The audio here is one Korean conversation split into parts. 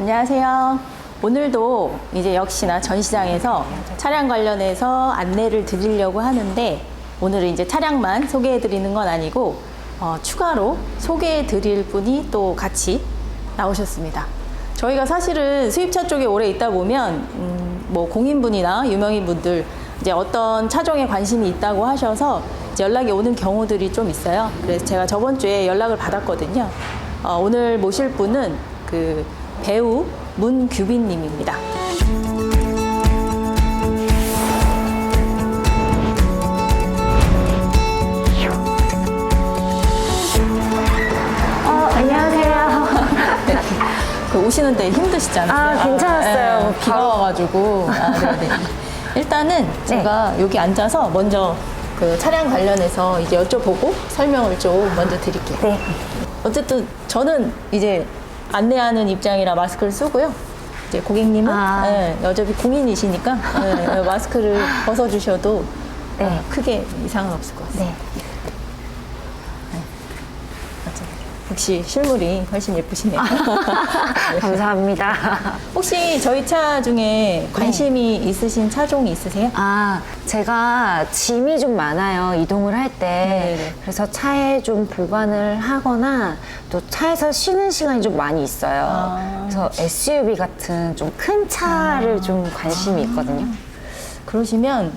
안녕하세요. 오늘도 이제 역시나 전시장에서 차량 관련해서 안내를 드리려고 하는데 오늘은 이제 차량만 소개해 드리는 건 아니고 어, 추가로 소개해 드릴 분이 또 같이 나오셨습니다. 저희가 사실은 수입차 쪽에 오래 있다 보면 음, 뭐 공인분이나 유명인 분들 이제 어떤 차종에 관심이 있다고 하셔서 연락이 오는 경우들이 좀 있어요. 그래서 제가 저번 주에 연락을 받았거든요. 어, 오늘 모실 분은 그 배우 문규빈님입니다. 어, 안녕하세요. 그 오시는데 힘드시지 않았어요? 아, 괜찮았어요. 예, 비가 와가지고. 아, 네 네. 일단은 제가 여기 앉아서 먼저 그 차량 관련해서 이제 여쭤보고 설명을 좀 먼저 드릴게요. 네. 어쨌든 저는 이제 안내하는 입장이라 마스크를 쓰고요. 이제 고객님은 아. 예, 어차피 공인이시니까 예, 마스크를 벗어주셔도 네. 어, 크게 이상은 없을 것 같아요. 네. 역시 실물이 훨씬 예쁘시네요. 감사합니다. 혹시 저희 차 중에 관심이 있으신 차종이 있으세요? 아, 제가 짐이 좀 많아요. 이동을 할 때. 네네네. 그래서 차에 좀 보관을 하거나 또 차에서 쉬는 시간이 좀 많이 있어요. 아. 그래서 SUV 같은 좀 큰 차를 좀 관심이 있거든요. 그러시면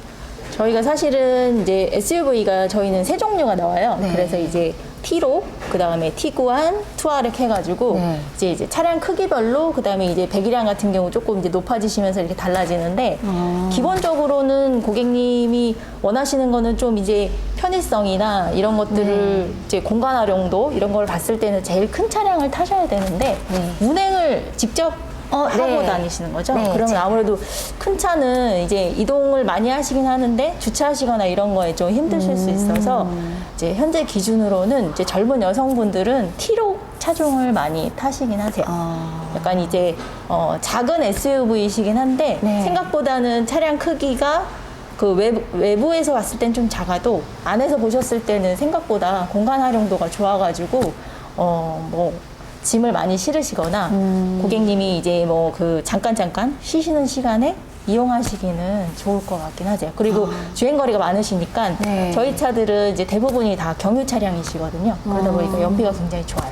저희가 사실은 이제 SUV가 저희는 세 종류가 나와요. 네. 그래서 이제 T로 그 다음에 T구한, 투아렉 해가지고 네. 이제 이제 차량 크기별로 그 다음에 이제 배기량 같은 경우 조금 이제 높아지시면서 이렇게 달라지는데 아. 기본적으로는 고객님이 원하시는 거는 좀 이제 편의성이나 이런 것들을 네. 이제 공간 활용도 이런 걸 봤을 때는 제일 큰 차량을 타셔야 되는데 네. 운행을 직접 어, 하고 네. 다니시는 거죠? 네, 그러면 제- 아무래도 큰 차는 이제 이동을 많이 하시긴 하는데 주차하시거나 이런 거에 좀 힘드실 수 있어서 이제 현재 기준으로는 이제 젊은 여성분들은 T로 차종을 많이 타시긴 하세요. 아. 약간 이제 어, 작은 SUV이시긴 한데 네. 생각보다는 차량 크기가 그 외부, 외부 에서 봤을 땐 좀 작아도 안에서 보셨을 때는 생각보다 공간 활용도가 좋아가지고 어 뭐 짐을 많이 실으시거나 음. 고객님이 이제 뭐 그 잠깐 잠깐 쉬시는 시간에 이용하시기는 좋을 것 같긴 하죠. 그리고 주행 거리가 많으시니까 아. 네. 저희 차들은 이제 대부분이 다 경유 차량이시거든요. 그러다 아. 보니까 연비가 굉장히 좋아요.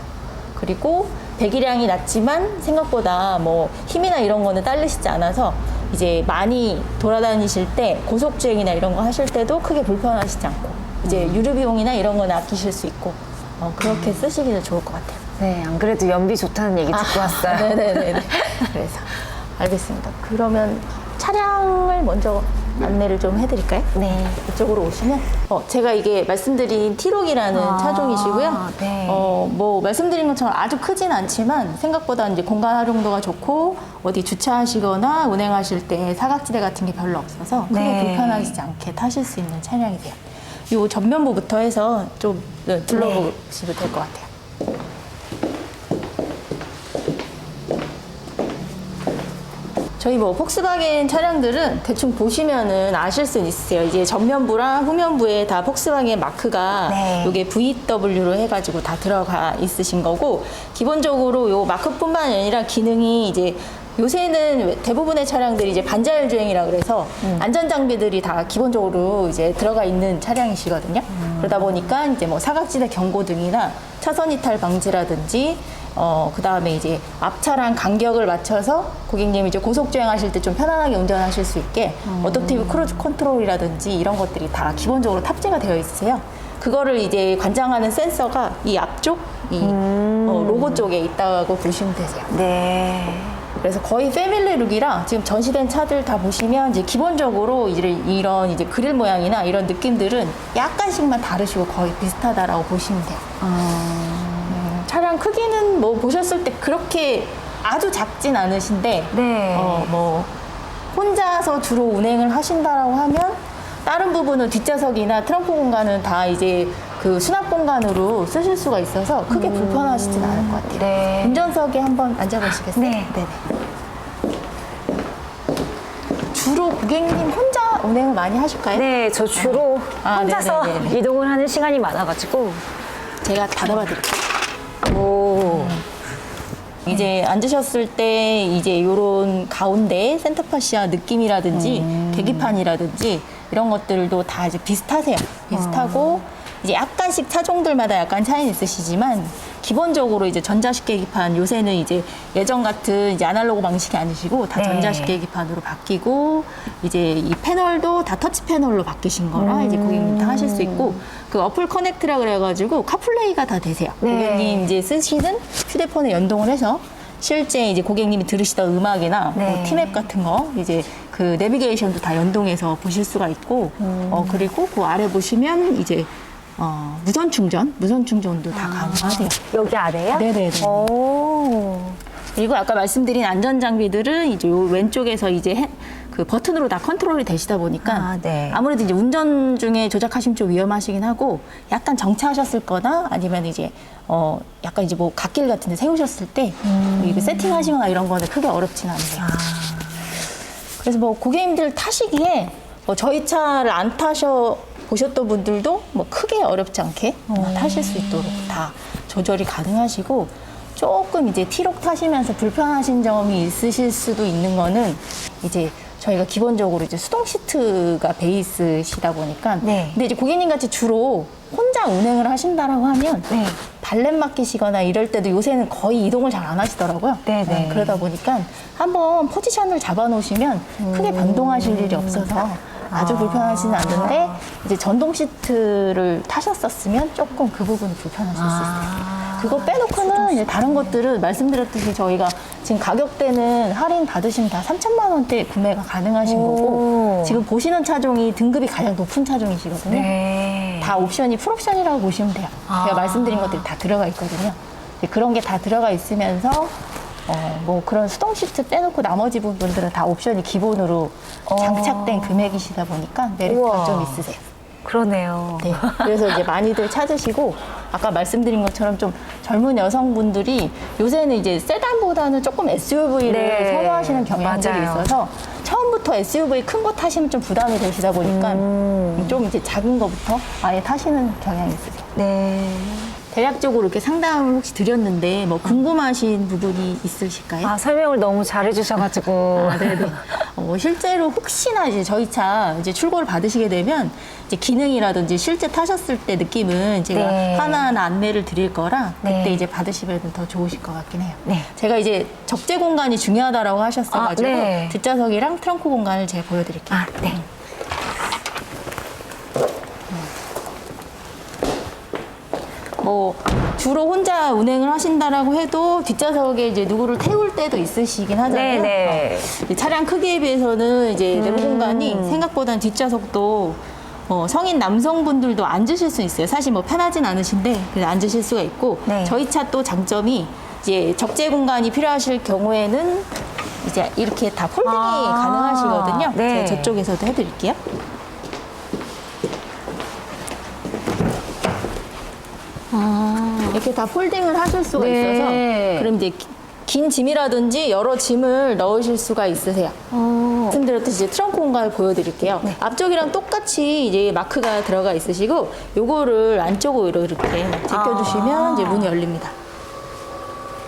그리고 배기량이 낮지만 생각보다 뭐 힘이나 이런 거는 딸리시지 않아서 이제 많이 돌아다니실 때 고속 주행이나 이런 거 하실 때도 크게 불편하시지 않고 이제 음. 유류 비용이나 이런 거는 아끼실 수 있고 어, 그렇게 쓰시기도 좋을 것 같아요. 네, 안 그래도 연비 좋다는 얘기 듣고 왔어요. 네네네. 그래서 알겠습니다. 그러면 차량을 먼저 안내를 좀 해드릴까요? 네. 이쪽으로 오시면 어, 제가 이게 말씀드린 T록이라는 아, 차종이시고요. 네. 어, 뭐 말씀드린 것처럼 아주 크진 않지만 생각보다 이제 공간 활용도가 좋고 어디 주차하시거나 운행하실 때 사각지대 같은 게 별로 없어서 크게 네. 불편하시지 않게 타실 수 있는 차량이세요. 이 전면부부터 해서 좀 네, 둘러보시면 될 것 같아요. 저희 뭐 폭스바겐 차량들은 대충 보시면은 아실 수 있으세요. 이제 전면부랑 후면부에 다 폭스바겐 마크가 네. 요게 VW로 해가지고 다 들어가 있으신 거고 기본적으로 요 마크뿐만 아니라 기능이 이제 요새는 대부분의 차량들이 이제 반자율 주행이라 그래서 안전 장비들이 다 기본적으로 이제 들어가 있는 차량이시거든요. 그러다 보니까 이제 뭐 사각지대 경고등이나 차선 이탈 방지라든지 어, 그 다음에 이제 앞차랑 간격을 맞춰서 고객님이 이제 고속 주행하실 때 좀 편안하게 운전하실 수 있게 어댑티브 크루즈 컨트롤이라든지 이런 것들이 다 기본적으로 탑재가 되어 있으세요. 그거를 이제 관장하는 센서가 이 앞쪽, 이 어, 로고 쪽에 있다고 보시면 되세요. 네. 그래서 거의 패밀리 룩이라 지금 전시된 차들 다 보시면 이제 기본적으로 이제 이런 이제 그릴 모양이나 이런 느낌들은 약간씩만 다르시고 거의 비슷하다라고 보시면 돼요. 음, 차량 크기는 뭐 보셨을 때 그렇게 아주 작진 않으신데 네. 어, 뭐 혼자서 주로 운행을 하신다라고 하면 다른 부분은 뒷좌석이나 트렁크 공간은 다 이제 그 수납 공간으로 쓰실 수가 있어서 크게 불편하시진 않을 것 같아요. 네. 운전석에 한번 앉아보시겠어요? 네. 네네. 주로 고객님 혼자 운행을 많이 하실까요? 네, 저 주로 아, 혼자서 네네네네. 이동을 하는 시간이 많아가지고. 제가 닫아봐 드릴게요. 오. 이제 앉으셨을 때 이제 요런 가운데 센터파시아 느낌이라든지 계기판이라든지 이런 것들도 다 이제 비슷하세요. 비슷하고 이제 약간씩 차종들마다 약간 차이는 있으시지만 기본적으로 이제 전자식 계기판 요새는 이제 예전 같은 이제 아날로그 방식이 아니시고 다 네. 전자식 계기판으로 바뀌고 이제 이 패널도 다 터치 패널로 바뀌신 거라 이제 고객님 다 하실 수 있고 그 어플 커넥트라 그래가지고 카플레이가 다 되세요. 네. 고객님 이제 쓰시는 휴대폰에 연동을 해서 실제 이제 고객님이 들으시던 음악이나 네. 뭐 티맵 같은 거 이제 그 내비게이션도 다 연동해서 보실 수가 있고 어 그리고 그 아래 보시면 이제 어 무선 충전, 무선 충전도 다 가능하세요. 여기 아래요? 네네네. 오. 그리고 아까 말씀드린 안전 장비들은 이제 요 왼쪽에서 이제 해- 그 버튼으로 다 컨트롤이 되시다 보니까 아, 네. 무래도 이제 운전 중에 조작하시면 좀 위험하시긴 하고 약간 정차하셨을 거나 아니면 이제 어 약간 이제 뭐 갓길 같은 데 세우셨을 때 음. 세팅하시거나 이런 거는 크게 어렵지는 않으세요. 아. 그래서 뭐 고객님들 타시기에 뭐 저희 차를 안 타셔 보셨던 분들도 뭐 크게 어렵지 않게 어, 타실 수 있도록 다 조절이 가능하시고 조금 이제 티록 타시면서 불편하신 점이 있으실 수도 있는 거는 이제 저희가 기본적으로 이제 수동 시트가 베이스시다 보니까 네. 근데 이제 고객님 같이 주로 혼자 운행을 하신다라고 하면 네. 발렛 맡기시거나 이럴 때도 요새는 거의 이동을 잘 안 하시더라고요. 네 네. 그러다 보니까 한번 포지션을 잡아 놓으시면 크게 변동하실 일이 없어서 아주 아. 불편하지는 않는데 이제 전동 시트를 타셨었으면 조금 그 부분이 불편하실 수 있어요. 아. 그거 빼놓고는 이제 다른 것들은 말씀드렸듯이 저희가 지금 가격대는 할인 받으시면 다 3천만 원대 구매가 가능하신 오. 거고 지금 보시는 차종이 등급이 가장 높은 차종이시거든요. 네. 다 옵션이 풀옵션이라고 보시면 돼요. 아. 제가 말씀드린 것들이 다 들어가 있거든요. 이제 그런 게 다 들어가 있으면서 어, 뭐 그런 수동 시트 빼놓고 나머지 부분들은 다 옵션이 기본으로 어. 장착된 금액이시다 보니까 메리트가 우와. 좀 있으세요. 그러네요. 네. 그래서 이제 많이들 찾으시고 아까 말씀드린 것처럼 좀 젊은 여성분들이 요새는 이제 세단보다는 조금 SUV를 네. 선호하시는 경향들이 맞아요. 있어서 처음부터 SUV 큰 거 타시면 좀 부담이 되시다 보니까 음. 좀 이제 작은 거부터 아예 타시는 경향이 있으세요. 네. 대략적으로 이렇게 상담을 혹시 드렸는데 뭐 궁금하신 부분이 있으실까요? 아, 설명을 너무 잘해주셔가지고. 아, 네네. 어, 실제로 혹시나 이제 저희 차 이제 출고를 받으시게 되면 이제 기능이라든지 실제 타셨을 때 느낌은 제가 네. 하나하나 안내를 드릴 거라 그때 네. 이제 받으시면 더 좋으실 것 같긴 해요. 네. 제가 이제 적재 공간이 중요하다라고 하셨어가지고 아, 네. 뒷좌석이랑 트렁크 공간을 제가 보여드릴게요. 아, 네. 뭐 주로 혼자 운행을 하신다라고 해도 뒷좌석에 이제 누구를 태울 때도 있으시긴 하잖아요. 네, 네. 어, 이 차량 크기에 비해서는 이제 내부 공간이 생각보다는 뒷좌석도 어, 성인 남성분들도 앉으실 수 있어요. 사실 뭐 편하진 않으신데 그래도 앉으실 수가 있고 네. 저희 차 또 장점이 이제 적재 공간이 필요하실 경우에는 이제 이렇게 다 폴딩이 아, 가능하시거든요. 네. 제가 저쪽에서도 해드릴게요. 이렇게 다 폴딩을 하실 수가 네. 있어서 그럼 이제 기- 긴 짐이라든지 여러 짐을 넣으실 수가 있으세요. 어. 말씀드렸듯이 이제 트렁크 공간을 보여드릴게요. 네. 앞쪽이랑 똑같이 이제 마크가 들어가 있으시고 요거를 안쪽으로 이렇게 제껴주시면 아. 이제 문이 열립니다.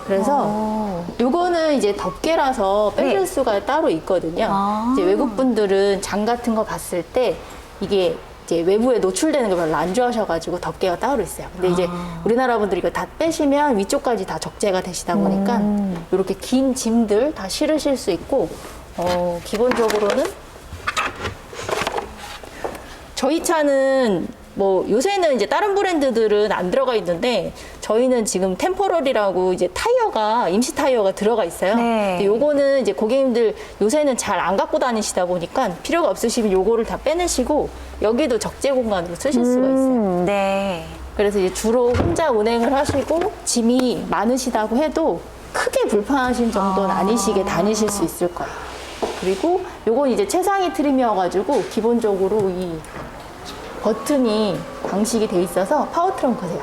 그래서 어. 요거는 이제 덮개라서 빼줄 네. 수가 따로 있거든요. 아. 이제 외국 분들은 장 같은 거 봤을 때 이게 이제 외부에 노출되는 거 별로 안 좋아하셔가지고 덮개가 따로 있어요. 근데 이제 아. 우리나라 분들이 이거 다 빼시면 위쪽까지 다 적재가 되시다 보니까 음. 이렇게 긴 짐들 다 실으실 수 있고 어, 기본적으로는 저희 차는 뭐 요새는 이제 다른 브랜드들은 안 들어가 있는데 저희는 지금 템포럴이라고 이제 타이어가 임시 타이어가 들어가 있어요. 네. 근데 요거는 이제 고객님들 요새는 잘 안 갖고 다니시다 보니까 필요가 없으시면 요거를 다 빼내시고 여기도 적재 공간으로 쓰실 수가 있어요. 음, 네. 그래서 이제 주로 혼자 운행을 하시고 짐이 많으시다고 해도 크게 불편하신 정도는 아. 니시게 다니실 수 있을 거예요. 그리고 요건 이제 최상위 트림이어가지고 기본적으로 이 버튼이 방식이 돼 있어서 파워 트렁크세요.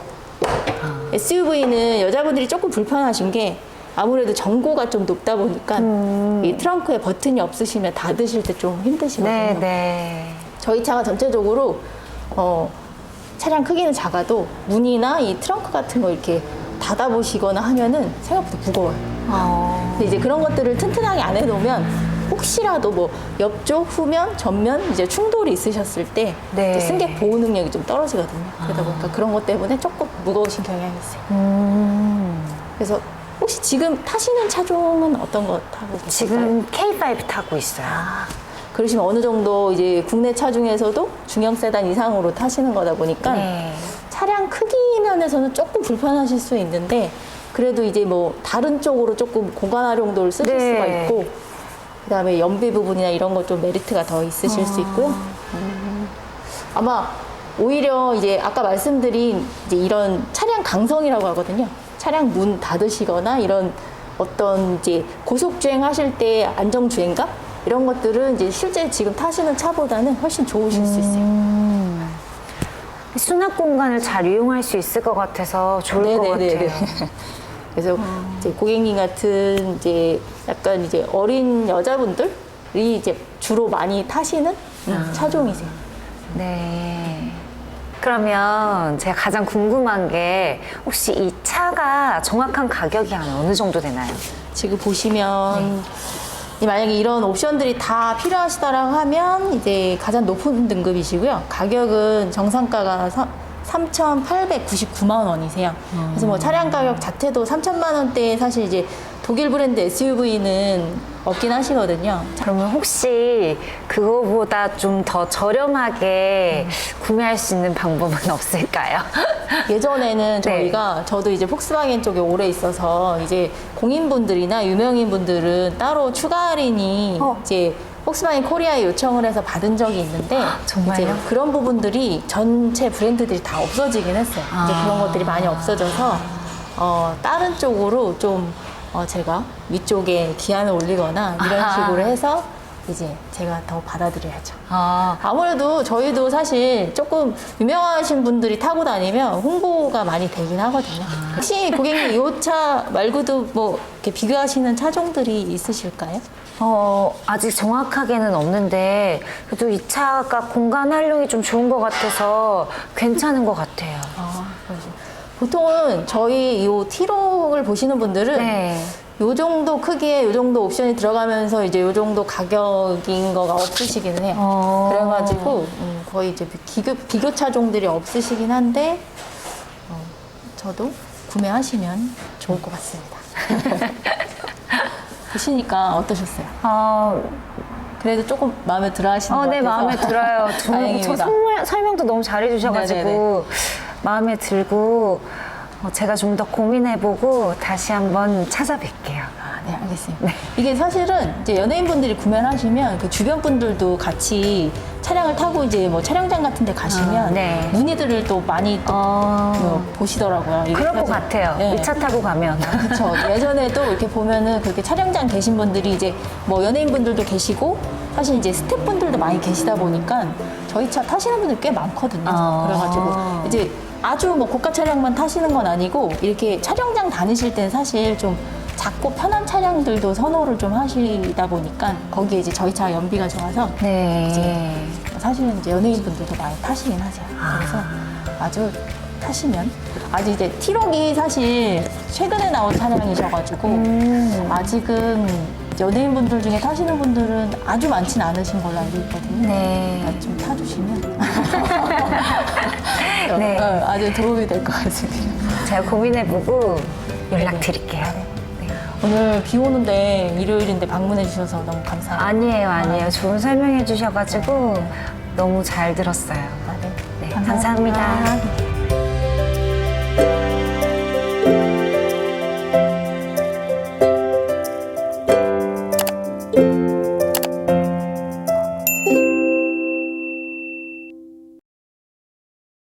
SUV는 여자분들이 조금 불편하신 게 아무래도 전고가 좀 높다 보니까 이 트렁크에 버튼이 없으시면 닫으실 때 좀 힘드시거든요. 네, 네. 저희 차가 전체적으로 어, 차량 크기는 작아도 문이나 이 트렁크 같은 거 이렇게 닫아보시거나 하면은 생각보다 무거워요. 어. 근데 이제 그런 것들을 튼튼하게 안 해놓으면 혹시라도 뭐 옆쪽, 후면, 전면 이제 충돌이 있으셨을 때 네. 승객 보호 능력이 좀 떨어지거든요. 그러다 보니까 그런 것 때문에 조금 무거우신 경향이 있어요. 음. 그래서 혹시 지금 타시는 차종은 어떤 거 타고 계실까요? 지금 K5 타고 있어요. 그러시면 어느 정도 이제 국내 차 중에서도 중형 세단 이상으로 타시는 거다 보니까 네. 차량 크기 면에서는 조금 불편하실 수 있는데 그래도 이제 뭐 다른 쪽으로 조금 공간 활용도를 쓰실 네. 수가 있고 그다음에 연비 부분이나 이런 것 좀 메리트가 더 있으실 수 있고요. 음. 아마 오히려 이제 아까 말씀드린 이제 이런 차량 강성이라고 하거든요. 차량 문 닫으시거나 이런 어떤 이제 고속 주행하실 때 안정 주행감 이런 것들은 이제 실제 지금 타시는 차보다는 훨씬 좋으실 수 있어요. 수납 공간을 잘 이용할 수 있을 것 같아서 좋을 것. 같아요. 그래서 이제 고객님 같은 이제 약간 이제 어린 여자분들이 이제 주로 많이 타시는 음, 차종이세요. 네. 그러면 제가 가장 궁금한 게 혹시 이 차가 정확한 가격이 한 어느 정도 되나요? 지금 보시면 이 만약에 이런 옵션들이 다 필요하시다라고 하면 이제 가장 높은 등급이시고요. 가격은 정상가가 3,899만 원이세요. 그래서 뭐 차량 가격 자체도 3천만 원대에 사실 이제 독일 브랜드 SUV는 없긴 하시거든요. 그러면 혹시 그거보다 좀 더 저렴하게 구매할 수 있는 방법은 없을까요? 예전에는 네. 저희가 저도 이제 폭스바겐 쪽에 오래 있어서 이제 공인분들이나 유명인분들은 따로 추가 할인이 어. 이제 폭스바겐 코리아에 요청을 해서 받은 적이 있는데 정말요? 이제 그런 부분들이 전체 브랜드들이 다 없어지긴 했어요. 이제 아. 그런 것들이 많이 없어져서 어, 다른 쪽으로 좀 어, 제가 위쪽에 기한을 올리거나 이런 아하. 식으로 해서 이제 제가 더 받아들여야죠. 아, 아무래도 저희도 사실 조금 유명하신 분들이 타고 다니면 홍보가 많이 되긴 하거든요. 혹시 고객님 이 차 말고도 뭐 이렇게 비교하시는 차종들이 있으실까요? 어, 아직 정확하게는 없는데 그래도 이 차가 공간 활용이 좀 좋은 것 같아서 괜찮은 것 같아요. 아, 보통은 저희 이 T록을 보시는 분들은 네. 요 정도 크기에 요 정도 옵션이 들어가면서 이제 요 정도 가격인 거가 없으시기는 해요. 어. 그래가지고 음, 거의 이제 비교, 비교 차종들이 없으시긴 한데 어, 저도 구매하시면 좋을 것 같습니다. 보시니까 어떠셨어요? 어, 그래도 조금 마음에 들어 하시는 어, 것 네, 같아서 마음에 들어요. 저, 저 다행입니다. 선물, 설명도 너무 잘해주셔가지고 네네네. 마음에 들고 어, 제가 좀 더 고민해보고 다시 한번 찾아뵐게요. 아, 네, 알겠습니다. 이게 사실은 이제 연예인분들이 구매를 하시면 그 주변 분들도 같이 차량을 타고 이제 뭐 촬영장 같은 데 가시면 아, 네. 문의들을 또 많이 또 어, 어, 보시더라고요. 그럴 것 같아요. 네. 이차 타고 가면. 그렇죠. 예전에도 이렇게 보면은 그렇게 촬영장 계신 분들이 이제 뭐 연예인분들도 계시고 사실 이제 스태프분들도 많이 계시다 보니까 저희 차 타시는 분들 꽤 많거든요. 아. 그래가지고 이제 아주 뭐 고가 차량만 타시는 건 아니고 이렇게 촬영장 다니실 때는 사실 좀 작고 편한 차량들도 선호를 좀 하시다 보니까 거기에 이제 저희 차 연비가 좋아서 네. 사실은 이제 연예인분들도 많이 타시긴 하세요. 그래서 아주 타시면 아직 이제 T록이 사실 최근에 나온 차량이셔가지고 음. 아직은 연예인분들 중에 타시는 분들은 아주 많진 않으신 걸로 알고 있거든요. 네. 그러니까 좀 타주시면 네. 어, 아주 도움이 될 것 같습니다. 제가 고민해보고 연락드릴게요. 네. 오늘 비 오는데 일요일인데 방문해 주셔서 너무 감사합니다. 아니에요, 아니에요. 좋은 설명해 주셔가지고 너무 잘 들었어요. 아, 네. 네, 감사합니다.